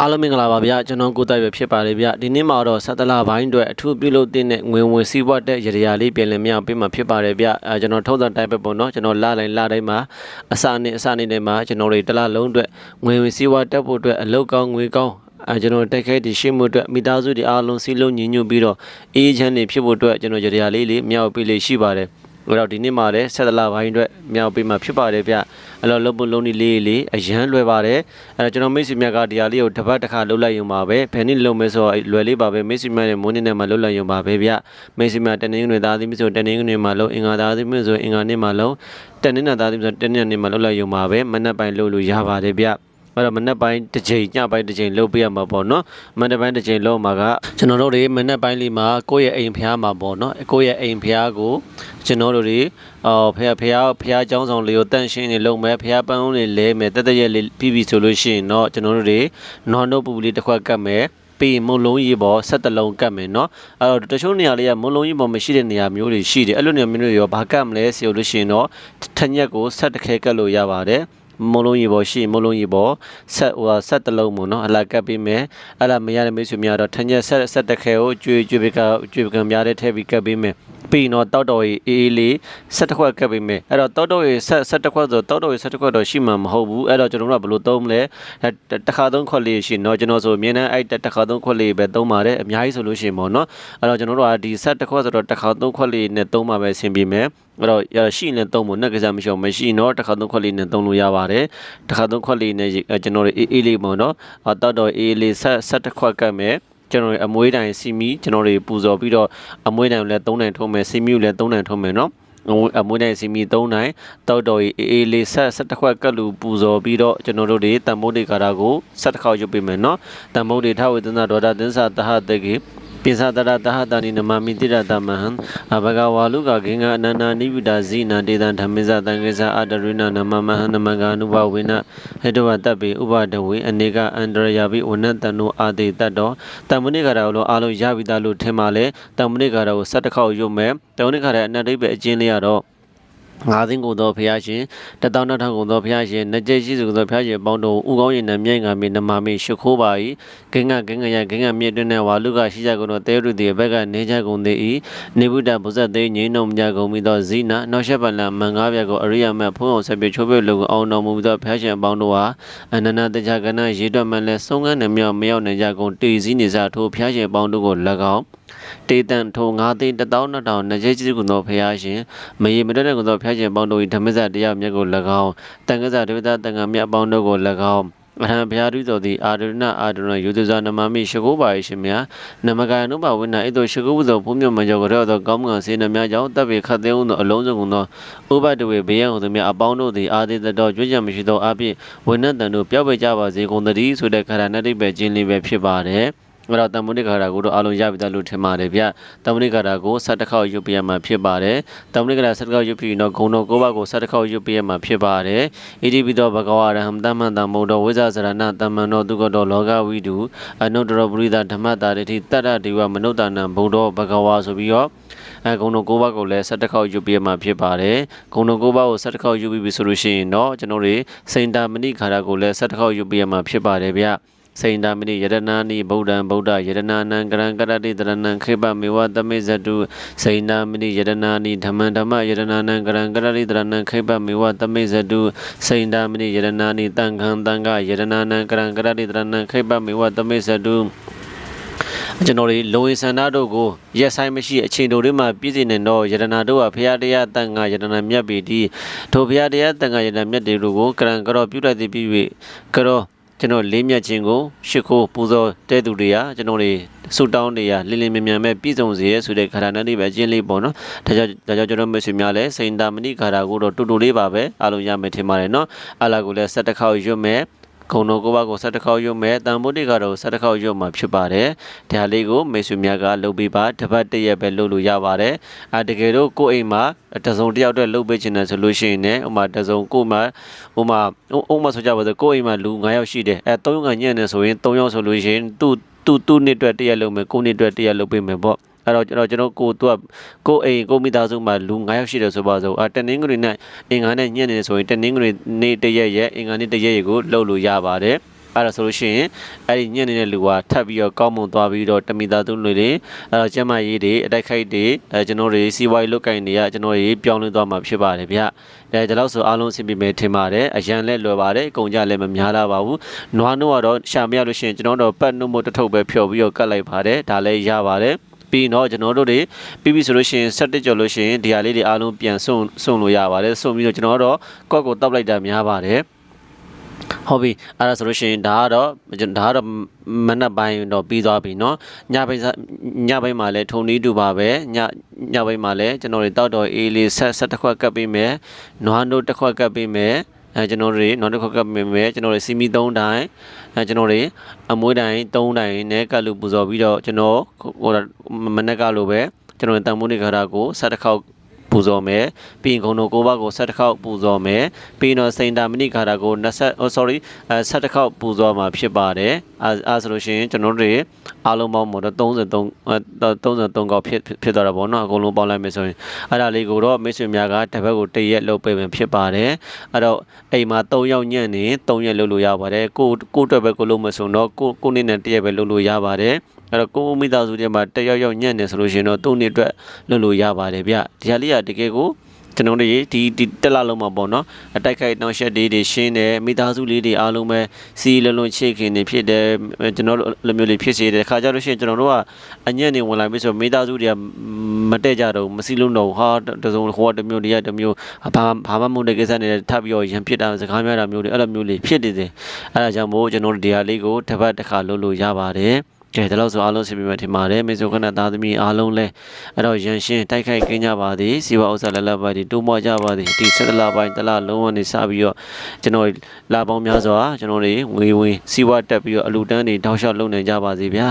အားလုံးမင်္ဂလာပါဗျာကျွန်တော်ကိုတိုက်ပဲဖြစ်ပါတယ်ဗျာဒီနေ့မှာတော့ဆက်တလဘိုင်းအတွက်အထူးပြုလုပ်တဲ့ငွေဝင်စီးပွားတဲ့ရရလေးပြင်လည်မြောက်ပေးမှာဖြစ်ပါတယ်ဗျာအဲကျွန်တော်ထုံးစံတိုင်းပဲပေါ့နော်ကျွန်တော်လာတိုင်းလာတိုင်းမှာအစနဲ့အစနဲ့နဲ့မှာကျွန်တော်တွေတစ်လလုံးအတွက်ငွေဝင်စီးပွားတက်ဖို့အတွက်အလုပ်ကောင်းငွေကောင်းအဲကျွန်တော်တက်ခဲတည်ရှိမှုအတွက်မိသားစုတွေအားလုံးစီလုံးညီညွတ်ပြီးတော့အေးချမ်းနေဖြစ်ဖို့အတွက်ကျွန်တော်ရရလေးလေးမြောက်ပေးလေးရှိပါတယ် အဲ့တော့ဒီနေ့မှာလည်းဆက်တလဘိုင်းအတွက်မြောက်ပေးမှာဖြစ်ပါတယ်ဗျအဲ့တော့လုံးပုလုံးဒီလေးလေးအရန်လွယ်ပါတယ်အဲ့တော့ကျွန်တော်မိတ်ဆွေမြတ်ကဒီဟာလေးကိုတစ်ပတ်တစ်ခါလှုပ်လိုက်ရုံပါပဲဘယ်နည်းလုံးမဲဆိုတော့လွယ်လေးပါပဲမိတ်ဆွေမြတ်နဲ့မိုးနေနဲ့မှလှုပ်လိုက်ရုံပါပဲဗျမိတ်ဆွေမြတ်တနင်္ဂနွေသားသမီးဆိုတနင်္ဂနွေမှာလှုပ်အင်္ဂါသားသမီးဆိုအင်္ဂါနေ့မှာလှုပ်တနင်္လာသားသမီးဆိုတနင်္လာနေ့မှာလှုပ်လိုက်ရုံပါပဲမနက်ပိုင်းလှုပ်လို့ရပါတယ်ဗျ အဲ့တော့မနက်ပိုင်းတစ်ချိန်ညပိုင်းတစ်ချိန်လှုပ်ပေးရမှာပေါ့နော်မနက်ပိုင်းတစ်ချိန်လှုပ်မှာကကျွန်တော်တို့တွေမနက်ပိုင်းလေးမှာကိုယ့်ရဲ့အိမ်ဖျားမှာပေါ့နော်ကိုယ့်ရဲ့အိမ်ဖျားကိုကျွန်တော်တို့တွေအော်ဖះဖះဖះเจ้าဆောင်လေးကိုတန့်ရှင်းနေလုံးမယ်ဖះပန်းဦးလေးလဲမယ်တက်တက်ရက်လေးပြီးပြီဆိုလို့ရှိရင်တော့ကျွန်တော်တို့တွေနော်နို့ပူလေးတစ်ခွက်ကတ်မယ်ပြီးမုံလုံးကြီးပေါ်ဆက်တလုံးကတ်မယ်เนาะအဲ့တော့တချို့နေရာလေးကမုံလုံးကြီးပေါ်မရှိတဲ့နေရာမျိုးတွေရှိတယ်အဲ့လိုနေရာမျိုးတွေရောဘာကတ်မလဲဆိုလို့ရှိရင်တော့ထညက်ကိုဆက်တစ်ခဲကတ်လို့ရပါတယ် မလုံးရေပေါ်ရှိမလုံးရေပေါ်ဆက်ဟိုဆက်တလုံးပေါ့နော်အလာကပ်ပေးမယ်အဲ့ဒါမရတဲ့မိတ်ဆွေများတော့ထညက်ဆက်ဆက်တခဲကိုကြွေကြွေပကကြွေပကများတဲ့ထည့်ပြီးကပ်ပေးမယ် ပြီးတော့တောက်တော်ကြီးအေးအေးလေးဆက်တစ်ခွက်ကပ်ပေးမယ်အဲ့တော့တောက်တော်ကြီးဆက်ဆက်တစ်ခွက်ဆိုတောက်တော်ကြီးဆက်တစ်ခွက်တော့ရှိမှာမဟုတ်ဘူးအဲ့တော့ကျွန်တော်တို့ကဘယ်လိုသုံးမလဲတစ်ခါသုံးခွက်လေးရှိတော့ကျွန်တော်ဆိုအမြင်နဲ့အဲ့တစ်ခါသုံးခွက်လေးပဲသုံးပါတယ်အများကြီးဆိုလို့ရှိရင်ပေါ့နော်အဲ့တော့ကျွန်တော်တို့ကဒီဆက်တစ်ခွက်ဆိုတော့တစ်ခါသုံးခွက်လေးနဲ့သုံးပါပဲဆင်ပြေမယ်အဲ့တော့ရရှိရင်သုံးဖို့နှက်ကစားမရှိအောင်မရှိတော့တစ်ခါသုံးခွက်လေးနဲ့သုံးလို့ရပါတယ်တစ်ခါသုံးခွက်လေးနဲ့ကျွန်တော်တို့အေးအေးလေးပေါ့နော်တောက်တော်အေးလေးဆက်ဆက်တစ်ခွက်ကပ်မယ် ကျွန်တော်တို့အမွေးတိုင်စီမီကျွန်တော်တွေပူဇော်ပြီးတော့အမွေးတိုင်ကိုလည်း၃တိုင်ထုံးမယ်စီမီကိုလည်း၃တိုင်ထုံးမယ်နော်အမွေးတိုင်စီမီ၃တိုင်တောက်တော်အေးအေးလေးဆက်ဆက်တစ်ခွက်ကတ်လူပူဇော်ပြီးတော့ကျွန်တော်တို့တွေတန်မိုးတွေကာတာကိုဆက်တစ်ခေါက်ရုပ်ပေးမယ်နော်တန်မိုးတွေထဝေသနာဒေါတာသင်္စာတဟတကေ ပိသတရတဟတာနိနမမိတိရတမဟံအဘဂဝါလုကဂင်္ဂအနန္နာနိဗ္ဗဒဇိနတေတံဓမ္မေဇတံကေဇအာတရိနနမမဟံနမဂာနုဘဝေနဟေတဝတ္တပိဥပဒဝေအနေကအန္တရယပိဝနတနုအာတိတတ်တော်တမ္မနိကာရကိုလို့အားလုံးရပြီသားလို့ထင်ပါလေတမ္မနိကာရကို၁၁ခေါက်ရုပ်မယ်တမ္မနိကာရအနတ္တိပဲအကျဉ်းလေးရတော့ ငါးသိန်းကိုသောဖျားရှင်တတောင်းထောင်ကိုသောဖျားရှင်နှစ်ကျရှိစုကိုသောဖျားရှင်ပေါင်းတို့ဥကောင်းရင်နမြိုင်ငါမေနမမေရှ िख ိုးပါ၏ဂင်္ဂဂင်္ဂယဂင်္ဂမြင့်တွင်နဲ့ဝါလူကရှိကြကုန်သောတဲရုတိဘက်ကနေကြကုန်သည်၏နေဗုဒ္ဓဘုဇတ်သိငိမ့်တော်မူကြကုန်ပြီးသောဇိနာနောက်ရှက်ပလံမန်ငါးပြကိုအရိယမတ်ဖုံးအောင်ဆက်ပြချိုးပြလုံအောင်တော်မူသောဖျားရှင်ပေါင်းတို့ဟာအနန္တတကြကနရေတွက်မှလည်းဆုံးကန်းနှမြောက်မရောက်နိုင်ကြကုန်တေစည်းနေစားထိုးဖျားရှင်ပေါင်းတို့ကို၎င်း တေတန်ထုံငါးသိန်းတသောနှစ်ထောင်နှစ်ကျကျေးကုသောဖရာရှင်မရေမတက်တဲ့ကုသောဖရာရှင်ပေါင်းတို့၏ဓမ္မစတရားမြတ်ကို၎င်းတန်ခါးစဒေဝတာတန်ခါးမြတ်ပေါင်းတို့ကို၎င်းအဟံဘုရားတုတော်သည်အာဒရဏအာဒရဏယုဒဇာနမမိရှိခိုးပါရှင်မြတ်နမကယနုဘဝိနာဣတောရှိခိုးဘုသောဘုမြတ်မကြောကြောသောကောင်းမွန်စေနမြကြောင့်တပ်ပေခတ်သိမ်းသောအလုံးစုံသောဥပဒဝေဘေယံဟူသည်မြတ်အပေါင်းတို့သည်အာသေတတော်ကြွကြံမရှိသောအဖြစ်ဝိနတန်တို့ပျောက်ပေကြပါစေကုန်သတည်းဆိုတဲ့ခန္ဓာနဲ့တိပဲကျင်းလေးပဲဖြစ်ပါတယ် အဲ့တော့တမ္မနိကာရာကိုတော့အားလုံးရပြီသားလို့ထင်ပါတယ်ဗျတမ္မနိကာရာကိုဆက်တစ်ခေါက်ရွတ်ပြရမှာဖြစ်ပါတယ်တမ္မနိကာရာဆက်တစ်ခေါက်ရွတ်ပြီးတော့ဂုံတော်ကိုးပါးကိုဆက်တစ်ခေါက်ရွတ်ပြရမှာဖြစ်ပါတယ်ဣတိပိသောဘဂဝါရဟံတမ္မန္တမုဒ္ဒောဝိဇ္ဇစရဏတမ္မန္တောဒုက္ကတောလောကဝိတုအနုတ္တရပရိသဓမ္မတာတိတတ္တဒေဝမနုဿာနံဘုဒ္ဓောဘဂဝါဆိုပြီးတော့အဲဂုံတော်ကိုးပါးကိုလည်းဆက်တစ်ခေါက်ယူပြမှာဖြစ်ပါတယ်ဂုံတော်ကိုးပါးကိုဆက်တစ်ခေါက်ယူပြီးပြီဆိုလို့ရှိရင်တော့ကျွန်တော်တို့စိန်တာမဏိခါရကိုလည်းဆက်တစ်ခေါက်ယူပြမှာဖြစ်ပါတယ်ဗျ စိန်တာမိနိယရဏာနိဗုဒ္ဓံဗုဒ္ဓယရဏာနံကရံကရတိတရဏံခေပမေဝသမိဇတုစိန်တာမိနိယရဏာနိဓမ္မံဓမ္မယရဏာနံကရံကရတိတရဏံခေပမေဝသမိဇတုစိန်တာမိနိယရဏာနိတံခံတံကယရဏာနံကရံကရတိတရဏံခေပမေဝသမိဇတုကျွန်တော်တွေလိုဝေဆန္ဒတို့ကိုရက်ဆိုင်မရှိအချိန်တို့တွေမှာပြည့်စုံနေတော့ယရနာတို့ဟာဖရာတရားတန်ခါယရနာမြတ်ပြီဒီထိုဖရာတရားတန်ခါယရနာမြတ်တွေကိုကရံကြောပြုတတ်သည်ပြီး၍ကြော ကျွန်တော်လေးမြတ်ခြင်းကိုရှ िख ိုးပူဇော်တဲ့သူတွေကကျွန်တော်တွေဆူတောင်းတွေကလင်းလင်းမြန်မြန်ပဲပြည့်စုံစေရဆိုတဲ့ခါရဏတွေပဲအချင်းလေးပေါ့နော်ဒါကြောင့်ဒါကြောင့်ကျွန်တော်မိတ်ဆွေများလည်းစိန်တာမဏိခါရာကိုတော့တူတူလေးပါပဲအားလုံးရမယ်ထင်ပါတယ်နော်အလာကိုလည်း၁၁ခေါက်ရွတ်မယ် ဂုံတော်ကိုပါကိုဆက်တစ်ခေါက်ရုပ်မဲ့တန်ဖိုးတိကတော့ဆက်တစ်ခေါက်ရုပ်မှာဖြစ်ပါတယ်။ဒါလေးကိုမေဆွေများကလုပ်ပေးပါတပတ်တရက်ပဲလုပ်လို့ရပါတယ်။အဲတကယ်တော့ကိုယ့်အိမ်မှာတစုံတစ်ယောက်တည်းလုပ်ပေးချင်တယ်ဆိုလို့ရှိရင်လည်းဥမာတစုံကိုမှဥမာဥမာဆိုကြပါစို့ကိုယ့်အိမ်မှာလူ9ယောက်ရှိတယ်အဲ3ယောက်ကညံ့နေဆိုရင်3ယောက်ဆိုလို့ရှိရင်သူ့သူ့သူ့နှစ်အတွက်တရက်လုပ်မယ်ကိုနှစ်အတွက်တရက်လုပ်ပေးမယ်ပေါ့ အဲ့တော့ကျွန်တော်ကျွန်တော်ကိုသူကကိုအိမ်ကိုမိသားစုမှာလူ9ယောက်ရှိတယ်ဆိုပါစို့အတနင်္ဂနွေနဲ့အင်္ဂါနဲ့ညနေဆိုရင်တနင်္ဂနွေနေ့တရက်ရက်အင်္ဂါနေ့တရက်ရက်ကိုလှုပ်လို့ရပါတယ်အဲ့ဒါဆိုလို့ရှိရင်အဲ့ဒီညံ့နေတဲ့လူကထပ်ပြီးတော့ကောင်းမွန်သွားပြီးတော့တမိသားသူတွေလေအဲ့တော့ကျမကြီးတွေအတိုက်ခိုက်တွေအဲကျွန်တော်တွေစီးပွားရေးလုပ်ကိုင်တွေကကျွန်တော်တွေပြောင်းလဲသွားမှာဖြစ်ပါတယ်ဗျအဲဒါတော့ဆိုအားလုံးအဆင်ပြေမယ်ထင်ပါတယ်အရန်လဲလွယ်ပါတယ်အကုန်ကြလည်းမများလာပါဘူးနွားနှုတ်ကတော့ရှာမရလို့ရှိရင်ကျွန်တော်တို့ပတ်နှုတ်မတစ်ထုပ်ပဲဖြော်ပြီးတော့ကတ်လိုက်ပါတယ်ဒါလည်းရပါတယ် ပြီးတော့ကျွန်တော်တို့တွေပြီးပြီဆိုလို့ရှိရင်17ကျော်လို့ရှိရင်ဒီဟာလေးတွေအားလုံးပြန်ဆုံဆုံလို့ရပါတယ်ဆုံပြီးတော့ကျွန်တော်တို့ကော့ကိုတောက်လိုက်တာများပါတယ်ဟုတ်ပြီအဲ့ဒါဆိုလို့ရှိရင်ဒါကတော့ဒါကတော့မနက်ပိုင်းတော့ပြီးသွားပြီเนาะညပိုင်းညပိုင်းမှာလည်းထုံနီးတူပါပဲညညပိုင်းမှာလည်းကျွန်တော်တွေတောက်တော်အေးလေးဆက်ဆက်တစ်ခွက်ကပ်ပေးမယ်နွားနို့တစ်ခွက်ကပ်ပေးမယ် အဲကျွန်တော်တွေနောက်တစ်ခွက်ကပ်ပေးမယ်ကျွန်တော်တွေစီမီ3တိုင်အဲကျွန်တော်တွေအမွေးတိုင်3တိုင်နဲ့ကပ်လူပူဇော်ပြီးတော့ကျွန်တော်ဟိုမနက်ကလိုပဲကျွန်တော်တန်မိုးနေခါတာကိုဆက်တစ်ခေါက် ပူဇော်မယ်ပြီးရင်ဂုံတော်ကိုဘကိုဆက်တစ်ခေါက်ပူဇော်မယ်ပြီးတော့စိန်တာမဏိခါတာကို20 oh sorry အဲဆက်တစ်ခေါက်ပူဇော်မှာဖြစ်ပါတယ်အဲအဲဆိုလို့ရှိရင်ကျွန်တော်တို့တွေအားလုံးပေါင်းမို့တော့33 33ခေါက်ဖြစ်ဖြစ်သွားတာပေါ့နော်အကုန်လုံးပေါင်းလိုက်မယ်ဆိုရင်အဲ့ဒါလေးကိုတော့မိတ်ဆွေများကတစ်ဘက်ကိုတရက်လုပ်ပေးမယ်ဖြစ်ပါတယ်အဲ့တော့အိမ်မှာ3ယောက်ညံ့နေ3ရက်လုပ်လို့ရပါတယ်ကိုကိုအတွက်ပဲကိုလုပ်မဆိုတော့ကိုကိုနေ့နဲ့တရက်ပဲလုပ်လို့ရပါတယ် အဲ့တော့ကိုမိသားစုတွေမှာတယောက်ယောက်ညံ့နေဆိုလို့ရှိရင်တော့သူ့နေ့အတွက်လုပ်လို့ရပါတယ်ဗျဒီဟာလေးကတကယ်ကိုကျွန်တော်တို့ဒီဒီတက်လာလုံးမှာပေါ့နော်အတိုက်ခိုက်တောင်ရှက်တွေတွေရှင်းတယ်မိသားစုလေးတွေအားလုံးပဲစီလုံးလုံးချစ်ခင်နေဖြစ်တယ်ကျွန်တော်တို့လိုမျိုးလေးဖြစ်စေတယ်ခါကြလို့ရှိရင်ကျွန်တော်တို့ကအညံ့နေဝင်လာပြီဆိုမိသားစုတွေကမတက်ကြတော့မစီလုံးတော့ဟာတစုံဟိုကတမျိုးတွေကတမျိုးဘာဘာမှမဟုတ်တဲ့ကိစ္စတွေထပ်ပြီးတော့ရံဖြစ်တာစကားများတာမျိုးတွေအဲ့လိုမျိုးလေးဖြစ်နေတယ်အဲ့ဒါကြောင့်မို့ကျွန်တော်တို့ဒီဟာလေးကိုတစ်ပတ်တစ်ခါလုပ်လို့ရပါတယ် ကဲဒါလို့ဆိုအားလုံးစီမံထင်ပါတယ်မေဆိုခဏသားသမီးအားလုံးလဲအဲ့တော့ရန်ရှင်းတိုက်ခိုက်ကင်းကြပါသည်စီဝဥစ္စာလက်လက်ပါသည်တိုးမွားကြပါသည်ဒီဆက်တလပိုင်းတလလုံးဝနေစပြီးတော့ကျွန်တော်လာပေါင်းများစွာကျွန်တော်တွေငွေဝင်စီဝတက်ပြီးတော့အလူတန်းတွေတောက်လျှောက်လုပ်နေကြပါစေဗျာ